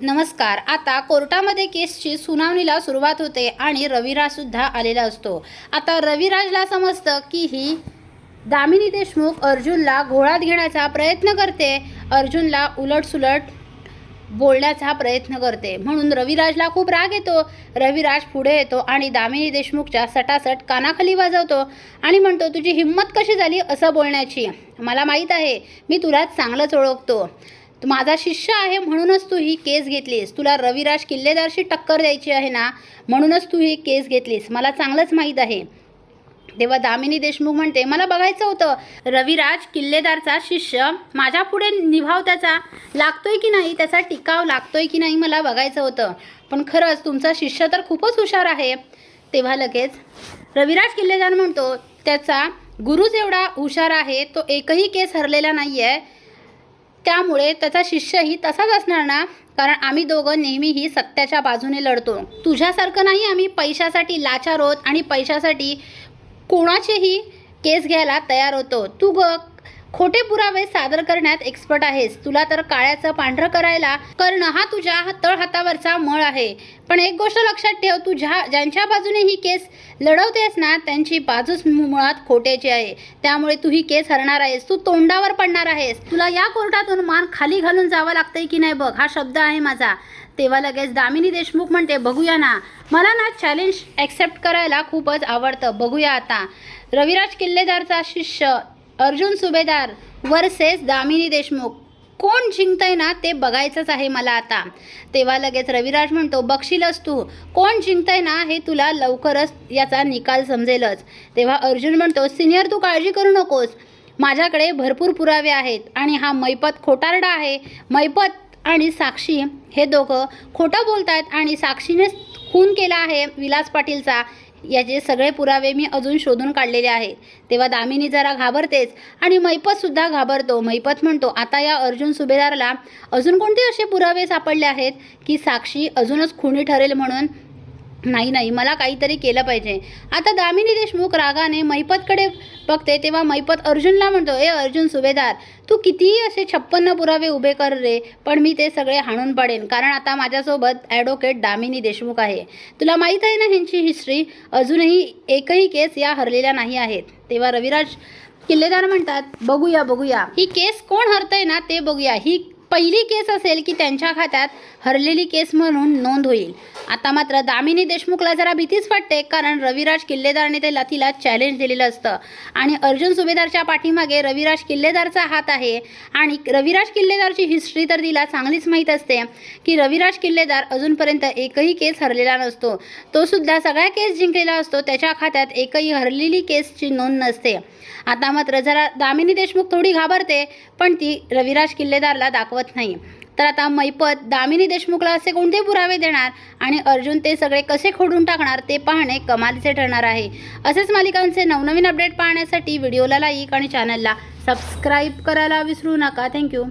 नमस्कार. आता कोर्टामध्ये केसची सुनावणीला सुरुवात होते आणि रविराजसुद्धा आलेला असतो. आता रविराजला समजतं की ही दामिनी देशमुख अर्जुनला घोळात घेण्याचा प्रयत्न करते. अर्जुनला उलटसुलट बोलण्याचा प्रयत्न करते. म्हणून रविराजला खूप राग येतो. रविराज पुढे येतो आणि दामिनी देशमुखच्या सटासट कानाखाली वाजवतो आणि म्हणतो तुझी हिंमत कशी झाली असं बोलण्याची? मला माहीत आहे. मी तुला चांगलंच ओळखतो. तू माझा शिष्य आहे म्हणूनच तू ही केस घेतलीस. तुला रविराज किल्लेदारशी टक्कर द्यायची आहे ना म्हणूनच तू ही केस घेतलीस. मला चांगलंच माहीत आहे. तेव्हा दामिनी देशमुख म्हणते मला बघायचं होतं रविराज किल्लेदारचा शिष्य माझ्या पुढे निभाव त्याचा लागतोय की नाही? त्याचा टिकाव लागतोय की नाही मला बघायचं होतं. पण खरंच तुमचा शिष्य तर खूपच हुशार आहे. तेव्हा लगेच रविराज किल्लेदार म्हणतो त्याचा गुरुच एवढा हुशार आहे तो एकही केस हरलेला नाही आहे त्यामुळे त्याचा शिष्यही तसाच असणार ना? कारण आम्ही दोघं नेहमीही सत्याच्या बाजूने लढतो. तुझ्यासारखं नाही आम्ही पैशासाठी लाचार होत आणि पैशासाठी कोणाचेही केस घ्यायला तयार होतो. तू ग खोटे पुरावे सादर करण्यात एक्सपर्ट आहेस. तुला तर काळ्याचं पांढरं करायला करणं हा तुझ्या तळ हातावरचा मळ आहे. पण एक गोष्ट लक्षात ठेव तू ज्या ज्यांच्या बाजूने ही केस लढवतेस ना त्यांची बाजूच मुळात खोट्याची आहे. त्यामुळे तू ही केस हरणार आहेस. तू तोंडावर पडणार आहेस. तुला या कोर्टातून मान खाली घालून जावं लागतंय की नाही बघ? हा शब्द आहे माझा. तेव्हा लगेच दामिनी देशमुख म्हणते बघूया ना. मला ना चॅलेंज ॲक्सेप्ट करायला खूपच आवडतं. बघूया आता. रविराज किल्लेदारचा शिष्य अर्जुन सुभेदार वर्सेस दामिनी देशमुख. कोण जिंकतंय ना ते बघायचंच आहे मला आता. तेव्हा लगेच रविराज म्हणतो बघशीलच तू. कोण जिंकतंय ना हे तुला लवकरच याचा निकाल समजेलच. तेव्हा अर्जुन म्हणतो सिनियर तू काळजी करू नकोस. माझ्याकडे भरपूर पुरावे आहेत आणि हा मैपत खोटारडा आहे. मैपत आणि साक्षी हे दोघं खोटं बोलत आहेत आणि साक्षीनेच खून केला आहे विलास पाटीलचा. याचे सगळे पुरावे मी अजून शोधून काढलेले आहेत. तेव्हा दामिनी जरा घाबरतेच आणि मैपतसुद्धा घाबरतो. मैपत म्हणतो आता या अर्जुन सुभेदारला अजून कोणते असे पुरावे सापडले आहेत की साक्षी अजूनच खुनी ठरेल म्हणून? नाही नाही मला काहीतरी केलं पाहिजे. आता दामिनी देशमुख रागाने मैपतकडे बघते तेव्हा मैपत अर्जुनला म्हणतो ए अर्जुन सुभेदार तू कितीही असे छप्पन्न पुरावे उभे कर रे पण मी ते सगळे हाणून पाडेन कारण आता माझ्यासोबत ॲडव्होकेट दामिनी देशमुख आहे. तुला माहीत आहे ना ह्यांची हिस्ट्री अजूनही एकही केस या हरलेल्या नाही आहेत. तेव्हा रविराज किल्लेदार म्हणतात बघूया बघूया. ही केस कोण हरतंय ना ते बघूया. ही पहिली केस असेल की त्यांच्या खात्यात हरलेली केस म्हणून नोंद होईल. आता मात्र दामिनी देशमुखला जरा भीतीच वाटते कारण रविराज किल्लेदारने त्याला तिला चॅलेंज दिलेलं असतं. आणि अर्जुन सुभेदारच्या पाठीमागे रविराज किल्लेदारचा हात आहे. आणि रविराज किल्लेदारची हिस्ट्री तर तिला चांगलीच माहीत असते की रविराज किल्लेदार अजूनपर्यंत एकही केस हरलेला नसतो. तो सुद्धा सगळ्या केस जिंकलेला असतो त्याच्या खात्यात एकही हरलेली केसची नोंद नसते. आता मात्र जरा दामिनी देशमुख थोडी घाबरते पण ती रविराज किल्लेदारला दाखवत नाही. तर आता मैपत दामिनी देशमुखला असे कोणते पुरावे देणार आणि अर्जुन ते सगळे कसे खोडून टाकणार ते पाहणे कमालीचे ठरणार आहे. असेच मालिकांचे नवनवीन अपडेट पाहण्यासाठी व्हिडिओला लाईक आणि चॅनलला सबस्क्राईब करायला विसरू नका. थँक्यू